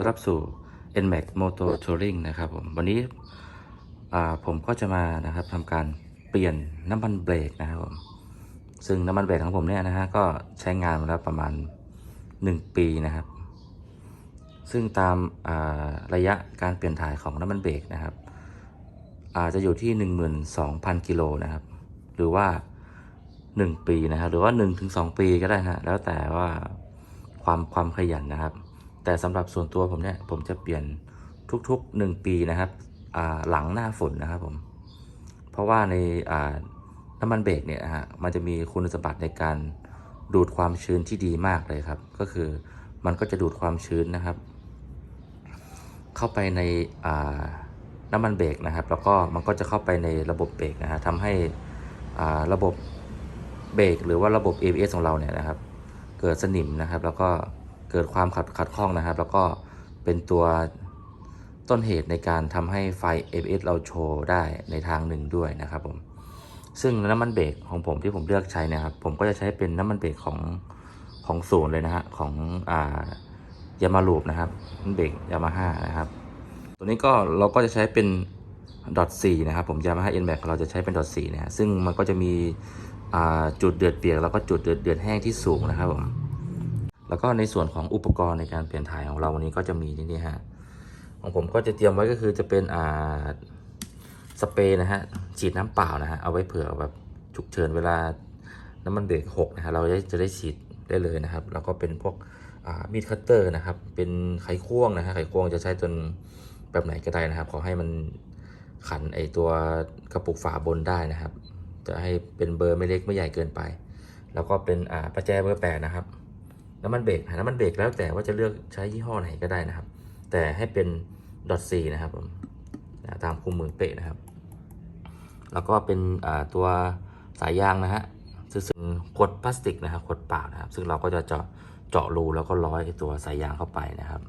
ต้อนรับสู่ NMAX Moto Touring นะครับผม วันนี้ผมก็จะมานะครับทำการเปลี่ยนน้ำมันเบรกนะครับผม ซึ่งน้ำมันเบรกของผมเนี่ยนะฮะก็ใช้งานมาแล้วประมาณ 1 ปีนะครับ ซึ่งตามาระยะการเปลี่ยนถ่ายของน้ำมันเบรกนะครับ อาจจะอยู่ที่ 12,000 กิโลนะครับ หรือว่า 1 ปีนะครับ หรือว่า 1-2 ปีก็ได้ฮะแล้วแต่ว่าความความขยันนะครับ แต่สำหรับส่วนตัวผมเนี่ยผมจะเปลี่ยนทุกๆ 1 ปีนะครับหลังหน้าฝนนะครับผมเพราะว่าในน้ำมันเบรกเนี่ยฮะมันจะมีคุณสมบัติในการดูดความชื้นที่ดีมากเลยครับ ก็คือมันก็จะดูดความชื้นนะครับ เข้าไปในน้ำมันเบรกนะครับ แล้วก็มันก็จะเข้าไปในระบบเบรกนะฮะทำให้ระบบเบรกหรือว่าระบบ ABS ของเราเนี่ยนะครับ เกิดสนิมนะครับ แล้วก็ เกิดความขัดขัดข้องนะครับ แล้วก็เป็นตัวต้นเหตุในการทำให้ไฟ ABS เราโชว์ได้ในทางหนึ่งด้วยนะครับผมซึ่งน้ำมันเบรกของผมที่ผมเลือกใช้นะครับ ผมก็จะใช้เป็นน้ำมันเบรกของของศูนย์เลยนะฮะของอ่ายามาลูปนะครับน้ำเบรกยามาฮ่านะครับ ตัวนี้ก็เราก็จะใช้เป็นดอท4นะครับ ผมยามาฮ่าเอ็นแบเราจะใช้เป็นดอท4นะฮะซึ่งมันก็จะมีจุดเดือดเปียกแล้วก็จุดเดือดเดือดแห้งที่สูงนะครับผม แล้วก็ในส่วนของอุปกรณ์ในการเปลี่ยนถ่ายของเราวันนี้ก็จะมีนี่นี่ฮะของผมก็จะเตรียมไว้ก็คือจะเป็นอ่าสเปรย์นะฮะฉีดน้ำเปล่านะฮะเอาไว้เผื่อแบบฉุกเฉินเวลาน้ำมันเบรกหกนะฮะเราจะจะได้ฉีดได้เลยนะครับ แล้วก็เป็นพวกอ่ามีดคัตเตอร์นะครับ เป็นไขควงนะฮะไขควงจะใช้จนแบบไหนก็ได้นะครับ ขอให้มันขันไอตัวกระปุกฝาบนได้นะครับ จะให้เป็นเบอร์ไม่เล็กไม่ใหญ่เกินไป แล้วก็เป็นอ่าประแจเบอร์แปดนะครับ น้ำมันเบรกน้ำมันเบรกแล้วแต่ว่าจะเลือกใช้ยี่ห้อไหนก็ได้นะครับ แต่ให้เป็นดอทซีนะครับผมตามคู่มือเป๊ะนะครับ แล้วก็เป็นตัวสายยางนะฮะซึ่งขวดพลาสติกนะครับขวดเปล่านะครับ ซึ่งเราก็จะเจาะเจาะรูแล้วก็ร้อยตัวสายยางเข้าไปนะครับ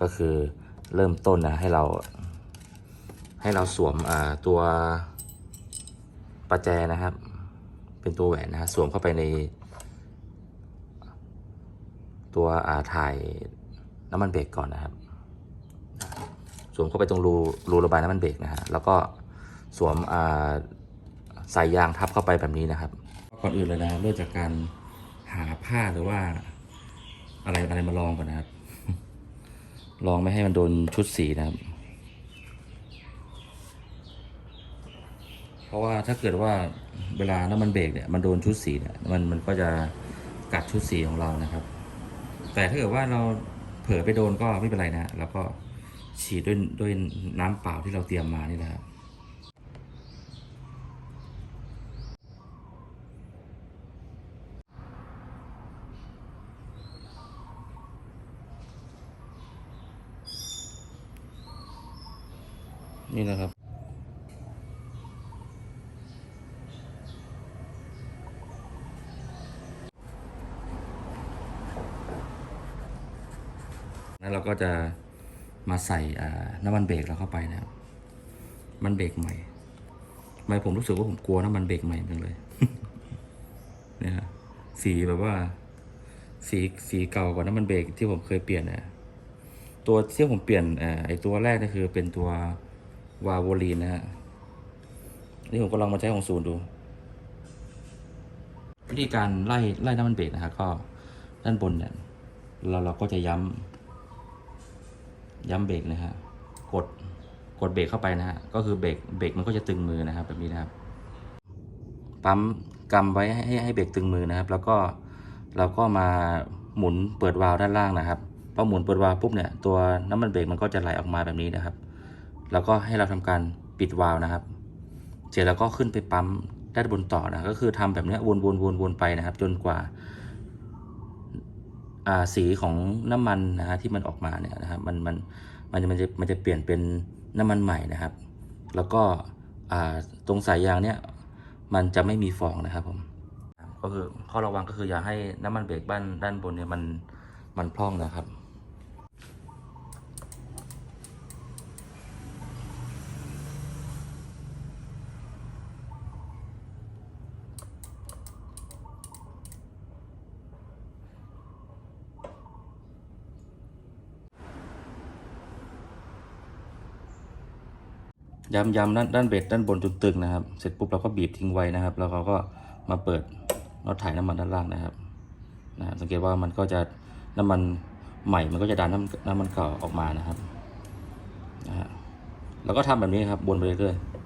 ก็คือเริ่มต้นนะให้เรา ให้เราสวมตัวประแจนะครับ เป็นตัวแหวนนะฮะสวมเข้าไปใน ตัวถ่ายน้ำมันเบรกก่อนนะครับ สวมเข้าไปตรงรูรูระบายน้ำมันเบรกนะฮะแล้วก็สวมสายยางทับเข้าไปแบบนี้นะครับ ก่อนอื่นเลยนะเริ่มจากการหาผ้าหรือว่า อะไรอะไรมาลองก่อนนะครับ ลองไม่ให้มันโดนชุดสีนะครับ เพราะว่าถ้าเกิดว่าเวลาน้ำมันเบรกเนี่ยมันโดนชุดสีเนี่ยมันมันก็จะกัดชุดสีของเรานะครับ แต่ถ้าเกิดว่าเราเผลอไปโดนก็ไม่เป็นไรนะ แล้วก็ฉีดด้วยด้วยน้ำเปล่าที่เราเตรียมมานี่นะครับนี่นะครับ เราก็จะมาใส่น้ำมันเบรกเราเข้าไปนะครับ มันเบรกใหม่ทำไมผมรู้สึกว่าผมกลัวน้ำมันเบรกใหม่จังเลยเนี่ยฮะสีแบบว่า สีสีเก่ากว่าน้ำมันเบรกที่ผมเคยเปลี่ยนนะตัวที่ผมเปลี่ยนไอตัวแรกนี่คือเป็นตัววาโวลีนนะฮะนี่ผมก็ลองมาใช้ของศูนย์ดู วิธีการไล่ไล่น้ำมันเบรกนะฮะก็ด้านบนเนี่ยเราเราก็จะย้ำ ย้ำเบรกนะฮะกดกดเบรกเข้าไปนะฮะก็คือเบรกเบรกมันก็จะตึงมือนะครับ แบบนี้นะครับ ปั๊มกำไว้ให้ให้เบรกตึงมือนะครับ แล้วก็เราก็มาหมุนเปิดวาล์วด้านล่างนะครับพอหมุนเปิดวาล์วปุ๊บเนี่ยตัวน้ำมันเบรกมันก็จะไหลออกมาแบบนี้นะครับ แล้วก็ให้เราทำการปิดวาล์วนะครับ เสร็จแล้วก็ขึ้นไปปั๊มด้านบนต่อนะก็คือทำแบบนี้วนวนวนวนไปนะครับ จนกว่า สีของน้ำมันนะฮะที่มันออกมาเนี่ยนะครับมันมันมันจะมันจะมันจะเปลี่ยนเป็นน้ำมันใหม่นะครับ แล้วก็ตรงสายยางเนี่ยมันจะไม่มีฟองนะครับผมก็คือข้อระวังก็คืออย่าให้น้ำมันเบรกบ้านด้านบนเนี่ยมันมันพร่องนะครับ ย้ำย้ำด้านด้านเบ็ดด้านบนจนตึงนะครับ เสร็จปุ๊บเราก็บีบทิ้งไว้นะครับ แล้วเราก็มาเปิดน็อตถ่ายน้ำมันด้านล่างนะครับนะสังเกตว่ามันก็จะน้ำมันใหม่มันก็จะดันน้ำน้ำมันเก่าออกมานะครับนะฮะแล้วก็ทำแบบนี้ครับวนไปเรื่อยๆ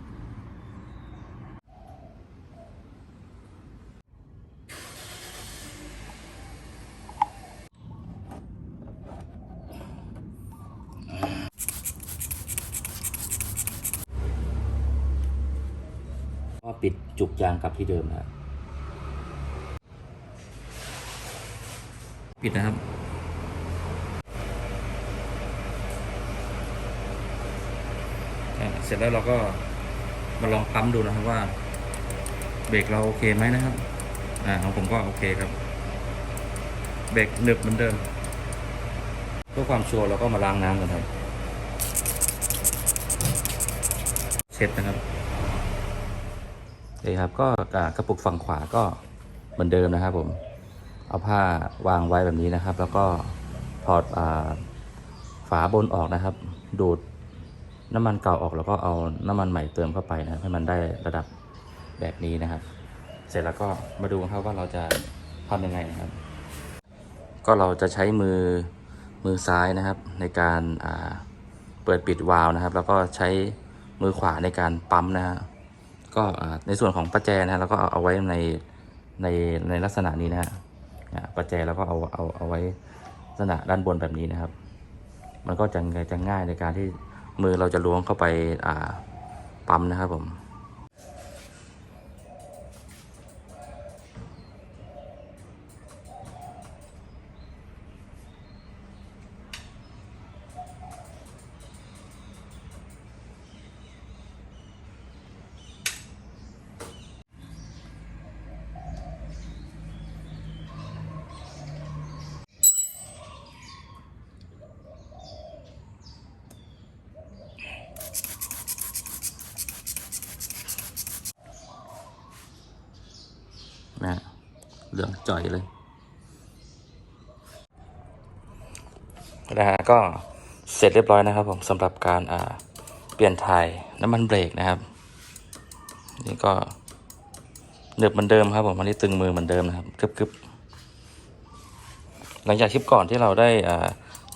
ก็ปิดจุ กลับที่เดิมนะครับปิดนะครับ เสร็จแล้วเราก็มาลองปั๊มดูนะครับว่า เบรกเราโอเคไหมนะครับ อ่าของผมก็โอเคครับ เบรกหนึบเหมือนเดิมเพื่อความชัวร์เราก็มาล้างน้ำกันครับ เช็ดนะครับ นี่ครับก็กระปุกฝั่งขวาก็เหมือนเดิมนะครับ ผมเอาผ้าวางไว้แบบนี้นะครับ แล้วก็ถอดอฝาบนออกนะครับ ดูดน้ำมันเก่าออกแล้วก็เอาน้ำมันใหม่เติมเข้าไปนะให้มันได้ระดับแบบนี้นะครับ เสร็จแล้วก็มาดูครับว่าเราจะทำยังไงนะครับ ก็เราจะใช้มือมือซ้ายนะครับ ในการเปิดปิดวาล์วนะครับ แล้วก็ใช้มือขวาในการปั๊มนะฮะ ก็ในส่วนของประแจนะฮะเราก็เอาเอาไว้ในในในลักษณะนี้นะฮะประแจเราก็เอาเอาเอาไว้ลักษณะด้านบนแบบนี้นะครับ มันก็จะจะง่ายในการที่มือเราจะล้วงเข้าไปปั๊มนะครับผม นะฮะเหลืองจ่อยเลยนะฮะก็เสร็จเรียบร้อยนะครับผมสำหรับการอ่าเปลี่ยนถ่ายน้ำมันเบรกนะครับ นี่ก็เนืบเหมือนเดิมครับผมอันนี้ตึงมือเหมือนเดิมนะครับกึบๆหลังจากคลิปก่อนที่เราได้อ่า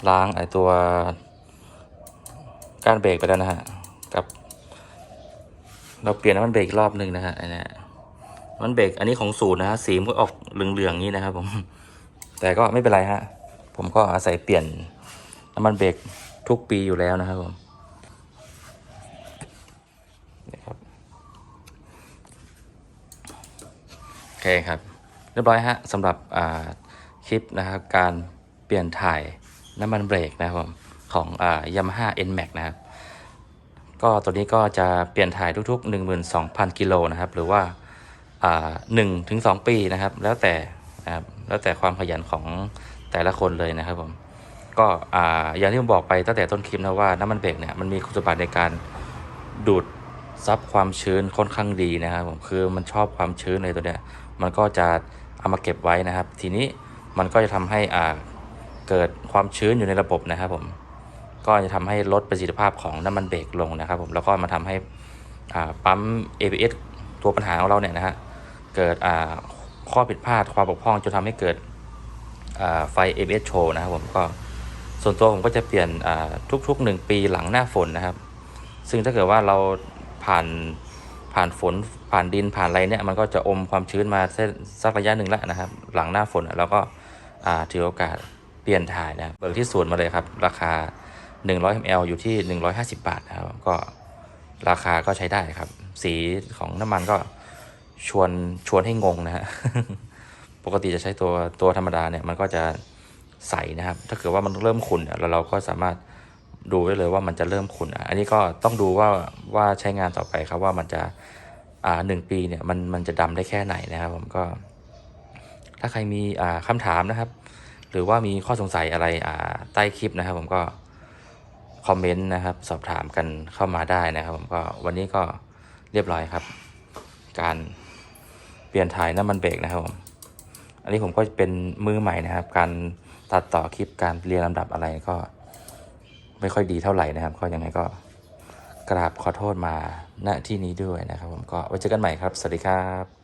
ล้างไอตัวก้านเบรกไปแล้วนะฮะกับ เราเปลี่ยนน้ำมันเบรกรอบหนึ่งนะฮะอันเนี้ย มันเบรกอันนี้ของศูนย์นะฮะสีมันก็ออกเหลืองๆอย่างนี้นะครับ ผม แต่ก็ไม่เป็นไรฮะ ผมก็อาศัยเปลี่ยนน้ำมันเบรกทุกปีอยู่แล้วนะครับผมนี่ครับโอเคครับ เรียบร้อยฮะสำหรับคลิปนะครับการเปลี่ยนถ่ายน้ำมันเบรกนะครับผมของอ่ายามาฮ่า NMAX นะครับ ก็ตัวนี้ก็จะเปลี่ยนถ่ายทุกๆ 12,000 กิโลนะครับ หรือว่า หนึ่งถึงสองปีนะครับ แล้วแต่นะครับแล้วแต่ความขยันของแต่ละคนเลยนะครับผมก็อ่าอย่างที่ผมบอกไปตั้งแต่ต้นคลิปนะว่าน้ำมันเบรกเนี่ยมันมีคุณสมบัติในการดูดซับความชื้นค่อนข้างดีนะครับผมคือมันชอบความชื้นเลยตัวเนี้ยมันก็จะเอามาเก็บไว้นะครับ ทีนี้มันก็จะทำให้อ่าเกิดความชื้นอยู่ในระบบนะครับผมก็จะทำให้ลดประสิทธิภาพของน้ำมันเบรกลงนะครับผมแล้วก็มาทำให้ปั๊ม ABS ตัวปัญหาของเราเนี่ยนะฮะ เกิดอ่าข้อผิดพลาดความบกพร่องจนทำให้เกิดอ่าไฟ ABS โชว์นะครับผมก็ส่วนตัวผมก็จะเปลี่ยนอ่าทุกๆ 1 ปีหลังหน้าฝนนะครับ ซึ่งถ้าเกิดว่าเราผ่านผ่านฝนผ่านดินผ่านอะไรเนี่ยมันก็จะอมความชื้นมาสักระยะหนึ่งแล้วนะครับ หลังหน้าฝนอะเราก็อ่าถือโอกาสเปลี่ยนถ่ายนะครับเบิกที่ศูนย์มาเลยครับ ราคา 100 ml อยู่ที่ 150 บาทนะครับก็ราคาก็ใช้ได้ครับ สีของน้ำมันก็ ชวนชวนให้งงนะฮะปกติจะใช้ตัวตัวธรรมดาเนี่ยมันก็จะใสนะครับ ถ้าเกิดว่ามันเริ่มขุ่นเนี่ยเราเราก็สามารถดูได้เลยว่ามันจะเริ่มขุ่นอันนี้ก็ต้องดูว่าว่าใช้งานต่อไปครับว่ามันจะอ่าหนึ่งปีเนี่ยมันมันจะดำได้แค่ไหนนะครับ ผมก็ ถ้าใครมีอ่าคำถามนะครับ หรือว่ามีข้อสงสัยอะไรอ่าใต้คลิปนะครับ ผมก็คอมเมนต์นะครับ สอบถามกันเข้ามาได้นะครับ ผมก็วันนี้ก็เรียบร้อยครับ การ เปลี่ยนถ่ายน้ำมันเบรกนะครับผมอันนี้ผมก็เป็นมือใหม่นะครับ การตัดต่อคลิปการเรียงลำดับอะไรก็ ไม่ค่อยดีเท่าไหร่นะครับ ก็ยังไงก็กราบขอโทษมาณที่นี้ด้วยนะครับ ผมก็ไว้เจอกันใหม่ครับ สวัสดีครับ